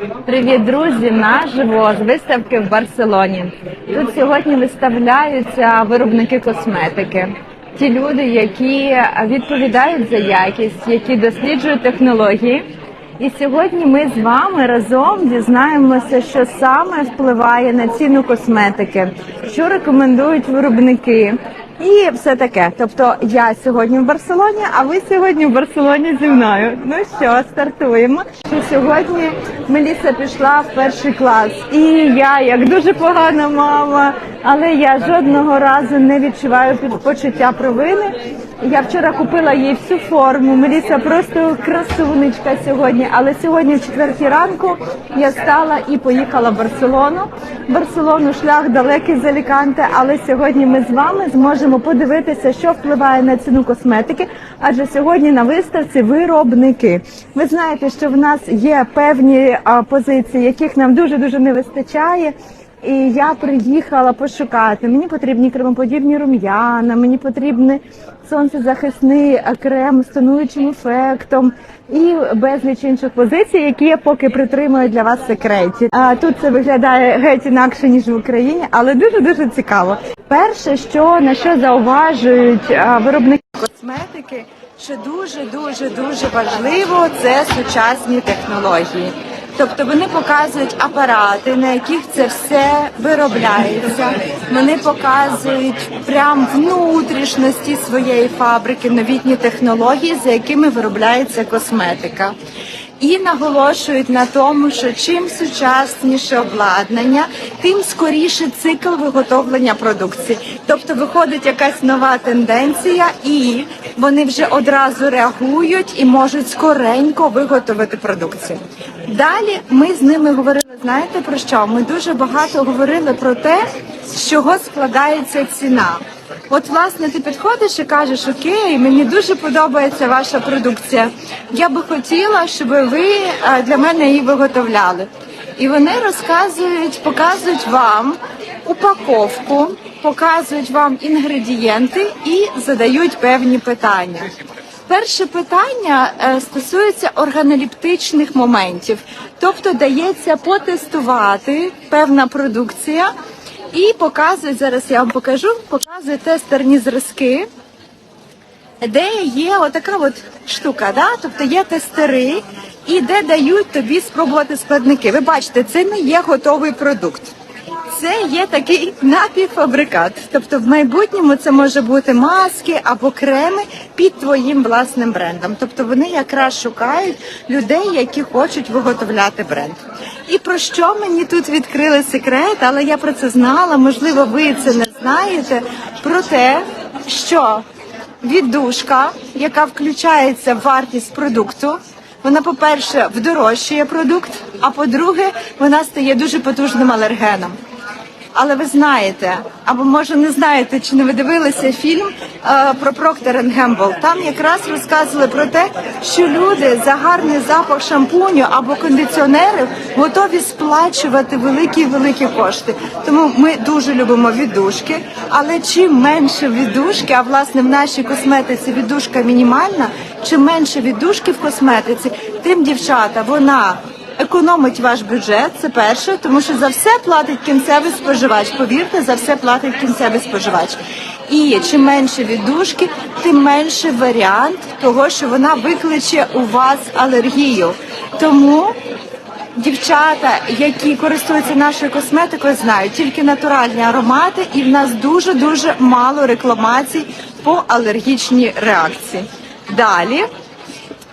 Привіт, друзі! Наживо з виставки в Барселоні. Тут сьогодні виставляються виробники косметики. Ті люди, які відповідають за якість, які досліджують технології. І сьогодні ми з вами разом дізнаємося, що саме впливає на ціну косметики, що рекомендують виробники. І все таке. Тобто я сьогодні в Барселоні, а ви сьогодні в Барселоні зі мною. Ну що, стартуємо. Сьогодні Меліса пішла в перший клас, і я, як дуже погана мама, але я жодного разу не відчуваю почуття провини. Я вчора купила їй всю форму. Меліса просто красунечка сьогодні. Але сьогодні, в четвертій ранку, я встала і поїхала в Барселону. Барселону шлях далекий з Аліканте, але сьогодні ми з вами зможемо подивитися, що впливає на ціну косметики. Адже сьогодні на виставці виробники. Ви знаєте, що в нас є певні позиції, яких нам дуже дуже не вистачає. І я приїхала пошукати. Мені потрібні кремоподібні рум'яна, мені потрібний сонцезахисний крем з тонуючим ефектом і безліч інших позицій, які я поки притримую для вас в секреті. А тут це виглядає геть інакше ніж в Україні, але дуже дуже цікаво. Перше, що на що зауважують виробники косметики, що дуже дуже дуже важливо, це сучасні технології. Тобто вони показують апарати, на яких це все виробляється. Вони показують прям внутрішності своєї фабрики, новітні технології, за якими виробляється косметика. І наголошують на тому, що чим сучасніше обладнання, тим скоріше цикл виготовлення продукції. Тобто виходить якась нова тенденція, і вони вже одразу реагують і можуть скоренько виготовити продукцію. Далі ми з ними говорили. Знаєте про що? Ми дуже багато говорили про те, з чого складається ціна. От, власне, ти підходиш і кажеш, окей, мені дуже подобається ваша продукція. Я би хотіла, щоб ви е, для мене її виготовляли. І вони розказують, показують вам упаковку, показують вам інгредієнти і задають певні питання. Перше питання е, стосується органоліптичних моментів, тобто дається потестувати певна продукція і показують зараз. Я вам покажу, показує тестерні зразки, де є отака от штука, да? тобто є тестери, і де дають тобі спробувати складники. Ви бачите, це не є готовий продукт. Це є такий напівфабрикат. Тобто в майбутньому це може бути маски або креми під твоїм власним брендом. Тобто вони якраз шукають людей, які хочуть виготовляти бренд. І про що мені тут відкрили секрет, але я про це знала, можливо, ви це не знаєте. Про те, що віддушка, яка включається в вартість продукту, вона, по-перше, вдорожчує продукт, а по-друге, вона стає дуже потужним алергеном. Але ви знаєте, або може не знаєте, чи не ви дивилися фільм е, про Procter Gamble. Там якраз розказували про те, що люди за гарний запах шампуню або кондиціонерів готові сплачувати великі великі кошти. Тому ми дуже любимо віддушки. Але чим менше віддушки, а власне в нашій косметиці віддушка мінімальна, чим менше віддушки в косметиці, тим дівчата вона економить ваш бюджет. Це перше, тому що за все платить кінцевий споживач. Повірте, за все платить кінцевий споживач. І чим менше віддушки, тим менше варіант того, що вона викличе у вас алергію. Тому дівчата, які користуються нашою косметикою, знають тільки натуральні аромати, і в нас дуже дуже мало рекламацій по алергічній реакції. Далі.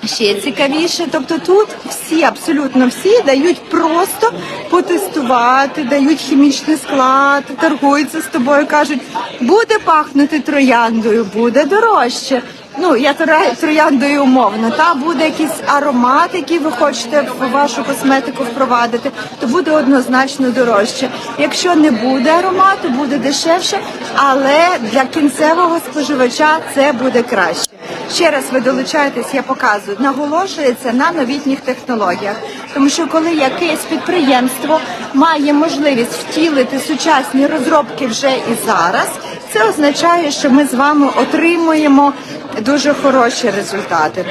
Ще цікавіше, тобто тут всі, абсолютно всі дають просто потестувати, дають хімічний склад, торгуються з тобою, кажуть, буде пахнути трояндою, буде дорожче. Ну, я троя- трояндою умовно, та буде якийсь аромат, який ви хочете в вашу косметику впровадити, то буде однозначно дорожче. Якщо не буде аромату, буде дешевше, але для кінцевого споживача це буде краще. Ще раз ви долучаєтесь, я показую, наголошується на новітніх технологіях. Тому що коли якесь підприємство має можливість втілити сучасні розробки вже і зараз, це означає, що ми з вами отримуємо дуже хороші результати.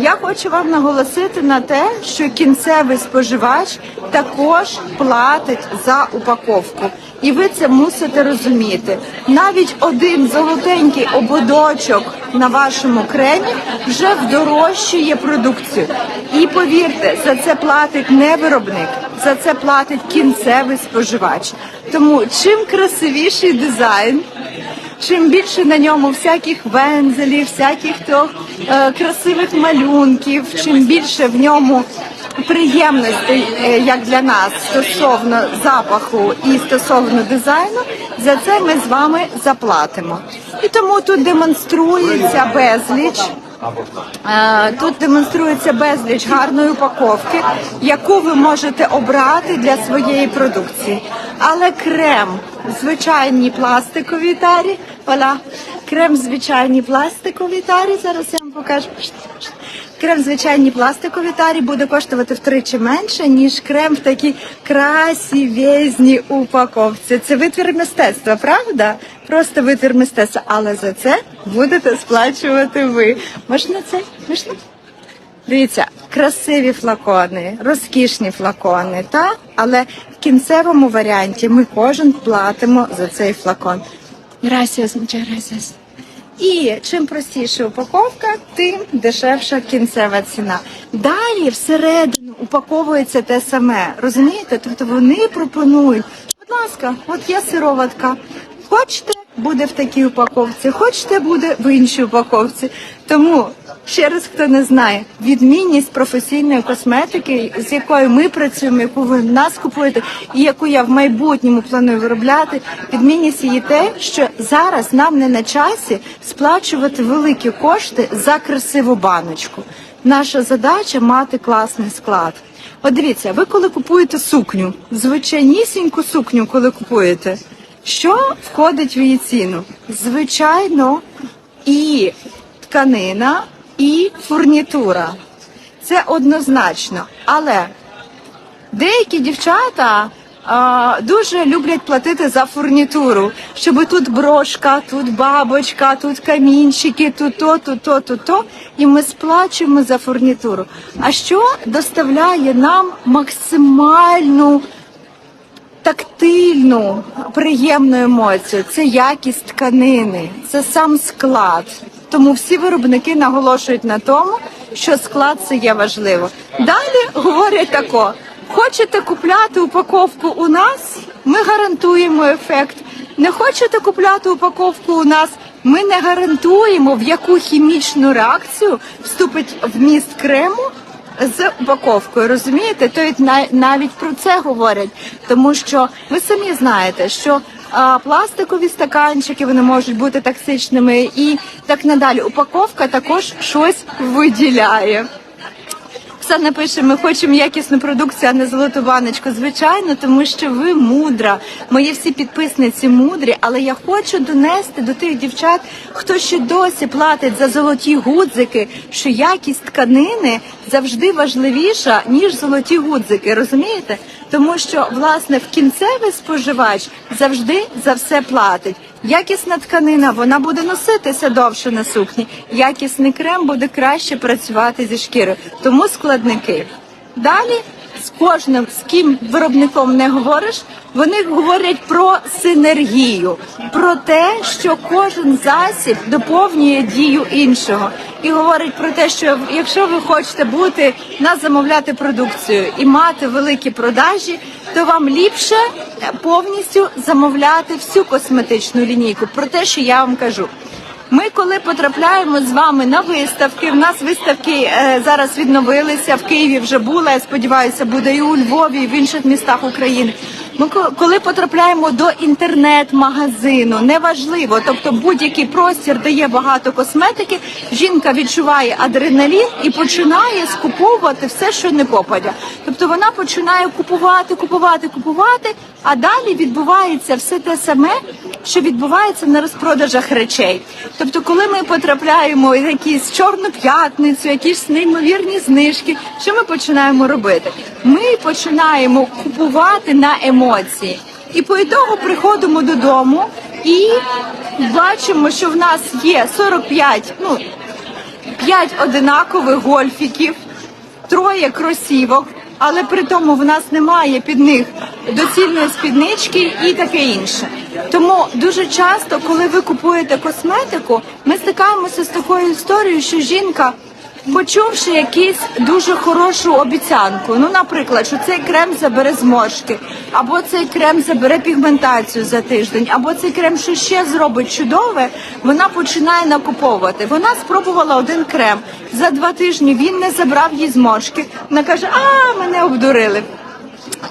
Я хочу вам наголосити на те, що кінцевий споживач також платить за упаковку. І ви це мусите розуміти. Навіть один золотенький ободочок на вашому кремі вже вдорожчує продукцію. І повірте, за це платить не виробник, за це платить кінцевий споживач. Тому чим красивіший дизайн, чим більше на ньому всяких вензелів, всяких то е, красивих малюнків, чим більше в ньому приємностей, е, як для нас, стосовно запаху і стосовно дизайну, за це ми з вами заплатимо. І тому тут демонструється безліч. Е, Тут демонструється безліч гарної упаковки, яку ви можете обрати для своєї продукції. Але крем в звичайній пластиковій тарі, Оля, крем в звичайній пластиковій тарі. Зараз я вам покажу. Крем в звичайній пластиковій тарі буде коштувати втричі менше, ніж крем в такій красивезній упаковці. Це витвір мистецтва, правда? Просто витвір мистецтва. Але за це будете сплачувати ви. Можна це? Можна? Дивіться, красиві флакони, розкішні флакони, та? але в кінцевому варіанті ми кожен платимо за цей флакон. Gracias, muchas gracias. І чим простіша упаковка, тим дешевша кінцева ціна. Далі всередину упаковується те саме. Розумієте? Тобто вони пропонують, будь ласка, от є сироватка. Хочете, буде в такій упаковці, хочете, буде в іншій упаковці. Тому ще раз, хто не знає, відмінність професійної косметики, з якою ми працюємо, яку ви нас купуєте, і яку я в майбутньому планую виробляти. Відмінність її те, що зараз нам не на часі сплачувати великі кошти за красиву баночку. Наша задача мати класний склад. От дивіться, ви коли купуєте сукню, звичайнісіньку сукню, коли купуєте, що входить в її ціну? Звичайно, і тканина, і фурнітура. Це однозначно. Але деякі дівчата а, дуже люблять платити за фурнітуру, щоб тут брошка, тут бабочка, тут камінчики, тут то, тут то, тут то. І ми сплачуємо за фурнітуру. А що доставляє нам максимальну тактильну приємну емоцію. Це якість тканини, це сам склад. Тому всі виробники наголошують на тому, що склад це є важливо. Далі говорять тако: хочете купляти упаковку у нас? Ми гарантуємо ефект. Не хочете купляти упаковку у нас? Ми не гарантуємо, в яку хімічну реакцію вступить вміст крему з упаковкою, розумієте? То навіть про це говорять, тому що ви самі знаєте, що пластикові стаканчики вони можуть бути токсичними і так надалі. Упаковка також щось виділяє. Оксана пише, ми хочемо якісну продукцію, а не золоту баночку. Звичайно, тому що ви мудра. Мої всі підписниці мудрі, але я хочу донести до тих дівчат, хто ще досі платить за золоті гудзики, що якість тканини завжди важливіша ніж золоті гудзики. Розумієте? Тому що власне в кінцевий споживач завжди за все платить. Якісна тканина, вона буде носитися довше на сукні. Якісний крем буде краще працювати зі шкірою. Тому складники. Далі з кожним, з ким виробником не говориш, вони говорять про синергію, про те, що кожен засіб доповнює дію іншого, і говорить про те, що якщо ви хочете бути нас замовляти продукцію і мати великі продажі, то вам ліпше повністю замовляти всю косметичну лінійку. Про те, що я вам кажу. Ми, коли потрапляємо з вами на виставки, в нас виставки е, зараз відновилися в Києві. Вже була. Я сподіваюся, буде і у Львові, і в інших містах України. Ми коли потрапляємо до інтернет-магазину, неважливо, тобто будь-який простір, де є багато косметики, жінка відчуває адреналін і починає скуповувати все, що не попадя. Тобто вона починає купувати, купувати, купувати, а далі відбувається все те саме, що відбувається на розпродажах речей. Тобто, коли ми потрапляємо в якісь чорну п'ятницю, якісь неймовірні знижки, що ми починаємо робити? Ми починаємо купувати на емоції. І по ітогу приходимо додому і бачимо, що в нас є 45, ну п'ять одинакових гольфіків, троє кросівок, але при тому в нас немає під них доцільної спіднички і таке інше. Тому дуже часто, коли ви купуєте косметику, ми стикаємося з такою історією, що жінка. Почувши якусь дуже хорошу обіцянку, ну, наприклад, що цей крем забере зморшки, або цей крем забере пігментацію за тиждень, або цей крем що ще зробить чудове, вона починає накуповувати. Вона спробувала один крем за два тижні. Він не забрав їй зморшки. Вона каже: А мене обдурили.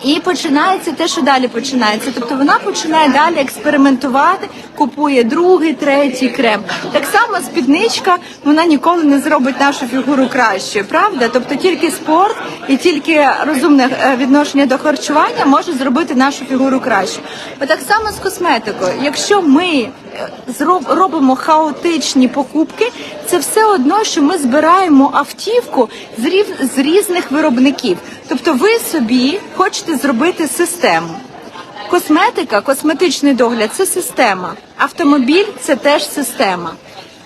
І починається те, що далі починається. Тобто вона починає далі експериментувати, купує другий, третій крем. Так само спідничка вона ніколи не зробить нашу фігуру кращою, правда? Тобто тільки спорт і тільки розумне е, відношення до харчування може зробити нашу фігуру кращою. Так само з косметикою. Якщо ми робимо хаотичні покупки, це все одно, що ми збираємо автівку з рів- з різних виробників. Тобто, ви собі хочете зробити систему. Косметика, косметичний догляд це система. Автомобіль це теж система.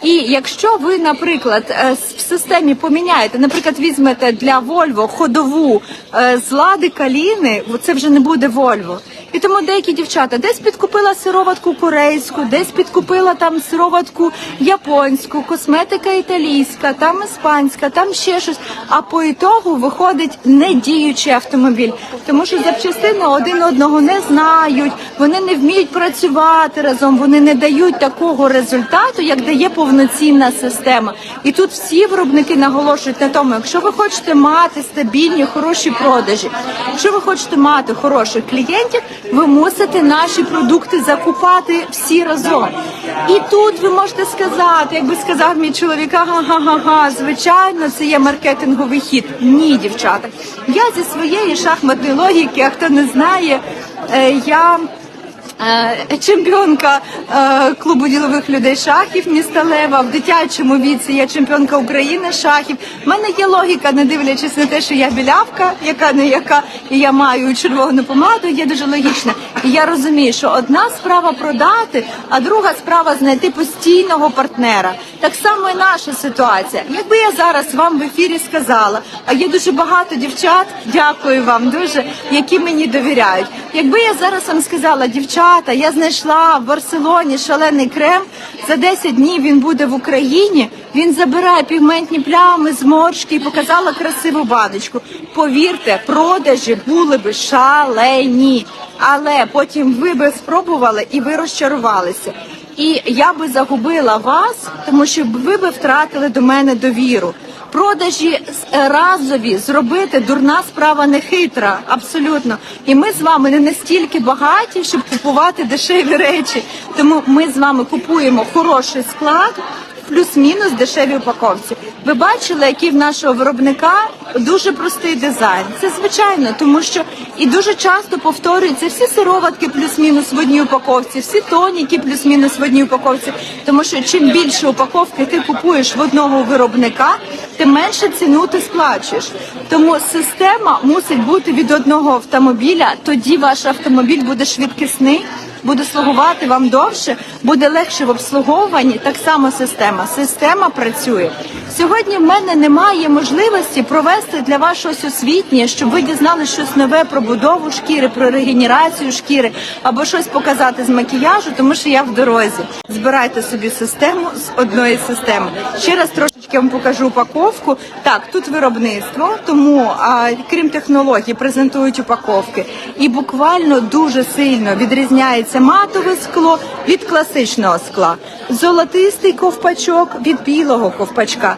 І якщо ви, наприклад, е, в системі поміняєте, наприклад, візьмете для Volvo ходову е, з лади каліни, це вже не буде Volvo. І тому деякі дівчата десь підкупила сироватку корейську, десь підкупила там сироватку японську, косметика італійська, там іспанська, там ще щось. А по ітогу виходить недіючий автомобіль, тому що запчастини один одного не знають, вони не вміють працювати разом, вони не дають такого результату, як дає повноцінна система. І тут всі виробники наголошують на тому, якщо ви хочете мати стабільні, хороші продажі, якщо ви хочете мати хороших клієнтів, ви мусите наші продукти закупати всі разом. І тут ви можете сказати, якби сказав мій чоловік, ага-га-га, звичайно, це є маркетинговий хід. Ні, дівчата. Я зі своєї шахматної логіки, а хто не знає, е, я. Е, Чемпіонка е, клубу ділових людей шахів міста Лева в дитячому віці. Я чемпіонка України шахів. У мене є логіка, не дивлячись на те, що я білявка, яка не яка, і я маю червону помаду. Є дуже логічна. І я розумію, що одна справа продати, а друга справа знайти постійного партнера. Так само і наша ситуація. Якби я зараз вам в ефірі сказала, а є дуже багато дівчат, дякую вам дуже, які мені довіряють. Якби я зараз вам сказала, дівчата, я знайшла в Барселоні шалений крем. За 10 днів він буде в Україні. Він забирає пігментні плями, зморшки і показала красиву баночку. Повірте, продажі були би шалені, але потім ви би спробували і ви розчарувалися. І я би загубила вас, тому що ви би втратили до мене довіру. Продажі разові зробити дурна справа не хитра, абсолютно. І ми з вами не настільки багаті, щоб купувати дешеві речі. Тому ми з вами купуємо хороший склад. Плюс-мінус дешеві упаковці. Ви бачили, який в нашого виробника дуже простий дизайн. Це звичайно, тому що і дуже часто повторюються всі сироватки плюс-мінус в одній упаковці, всі тоніки плюс-мінус в одній упаковці. Тому що чим більше упаковки ти купуєш в одного виробника, тим менше ціну ти сплачуєш. Тому система мусить бути від одного автомобіля. Тоді ваш автомобіль буде швидкісний буде слугувати вам довше, буде легше в обслуговуванні. Так само система. Система працює. Сьогодні в мене немає можливості провести для вас щось освітнє, щоб ви дізнали щось нове про будову шкіри, про регенерацію шкіри або щось показати з макіяжу, тому що я в дорозі. Збирайте собі систему з одної системи. Ще раз трошечки вам покажу упаковку. Так, тут виробництво, тому а, крім технологій, презентують упаковки, і буквально дуже сильно відрізняється матове скло від класичного скла. Золотистий ковпачок від білого ковпачка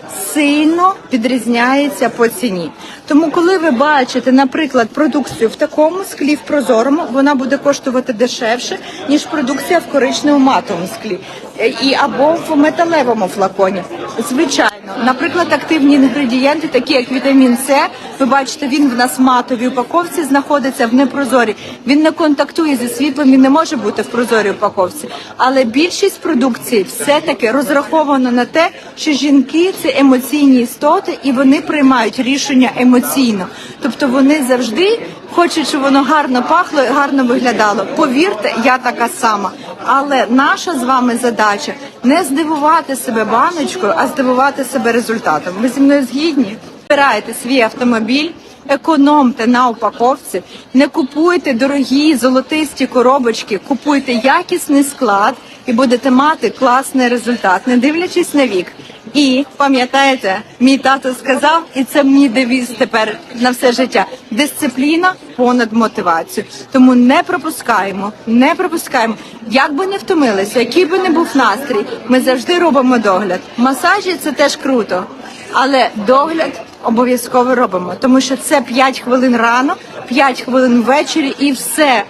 сильно відрізняється по ціні. Тому, коли ви бачите, наприклад, продукцію в такому склі, в прозорому, вона буде коштувати дешевше ніж продукція в коричневому матовому склі Е, і або в металевому флаконі. Звичайно, наприклад, активні інгредієнти, такі як вітамін С, ви бачите, він в нас матовій упаковці знаходиться в непрозорій. Він не контактує зі світлом, він не може бути в прозорій упаковці. Але більшість продукції все-таки розраховано на те, що жінки це емоційні істоти, і вони приймають рішення емоційно. Тобто вони завжди хочуть, щоб воно гарно пахло і гарно виглядало. Повірте, я така сама. Але наша з вами задача не здивувати себе баночкою, а здивувати себе результатом. Ви зі мною згідні? Збирайте свій автомобіль. Економте на упаковці, не купуйте дорогі золотисті коробочки, купуйте якісний склад і будете мати класний результат, не дивлячись на вік. І пам'ятаєте, мій тато сказав, і це мій девіз тепер на все життя: дисципліна понад мотивацію. Тому не пропускаємо, не пропускаємо. Як би не втомилися, який би не був настрій, ми завжди робимо догляд. Масажі це теж круто, але догляд обов'язково робимо, тому що це 5 хвилин рано, 5 хвилин ввечері і все.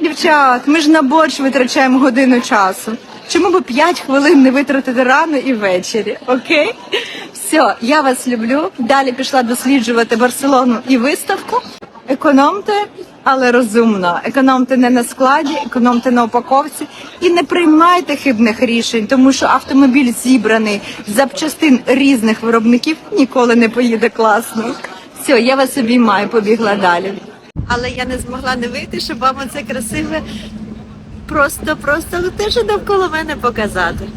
Дівчат, ми ж на борщ витрачаємо годину часу. Чому би 5 хвилин не витратити рано і ввечері? Окей? Все, я вас люблю. Далі пішла досліджувати Барселону і виставку. Економте, але розумно. Економте не на складі, економте на упаковці і не приймайте хибних рішень, тому що автомобіль зібраний з запчастин різних виробників ніколи не поїде класно. Все, я вас обіймаю, побігла далі. Але я не змогла не вийти, щоб вам це красиве просто, просто те, що навколо мене показати.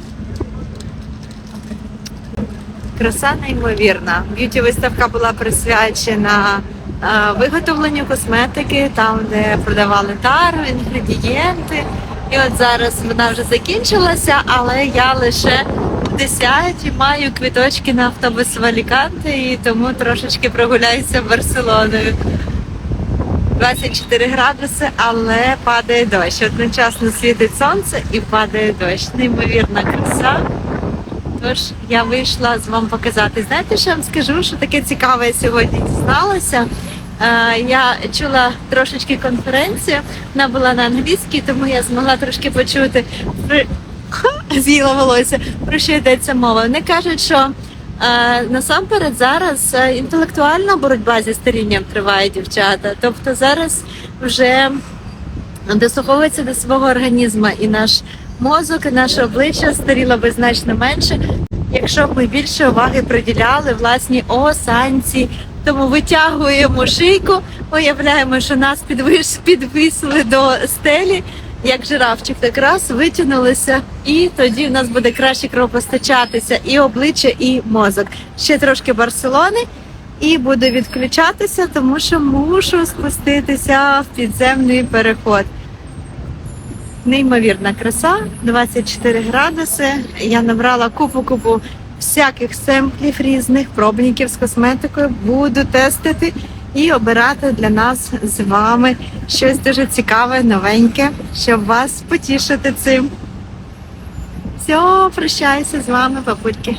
Краса неймовірна. Б'юті виставка була присвячена е, виготовленню косметики, там, де продавали тару, інгредієнти. І от зараз вона вже закінчилася, але я лише в 10 маю квіточки на автобус в Аліканте і тому трошечки прогуляюся Барселоною. 24 градуси, але падає дощ. Одночасно світить сонце і падає дощ. Неймовірна краса. Тож я вийшла з вам показати. Знаєте, що я вам скажу, що таке цікаве я сьогодні дізналася. Е, Я чула трошечки конференцію, вона була на англійській, тому я змогла трошки почути з'їла волосся, про що йдеться мова. Вони кажуть, що насамперед зараз е, інтелектуальна боротьба зі старінням триває дівчата. Тобто зараз вже дослуховується до свого організму і наш мозок, і наше обличчя старіло би значно менше, якщо б ми більше уваги приділяли власній осанці. Тому витягуємо шийку, уявляємо, що нас підвис, підвисили до стелі, як жирафчик, так раз витягнулися, і тоді в нас буде краще кровопостачатися і обличчя, і мозок. Ще трошки Барселони, і буду відключатися, тому що мушу спуститися в підземний переход. Неймовірна краса, 24 градуси. Я набрала купу-купу всяких семплів різних пробників з косметикою. Буду тестити і обирати для нас з вами щось дуже цікаве, новеньке, щоб вас потішити цим. Все, прощаюся з вами, папульки.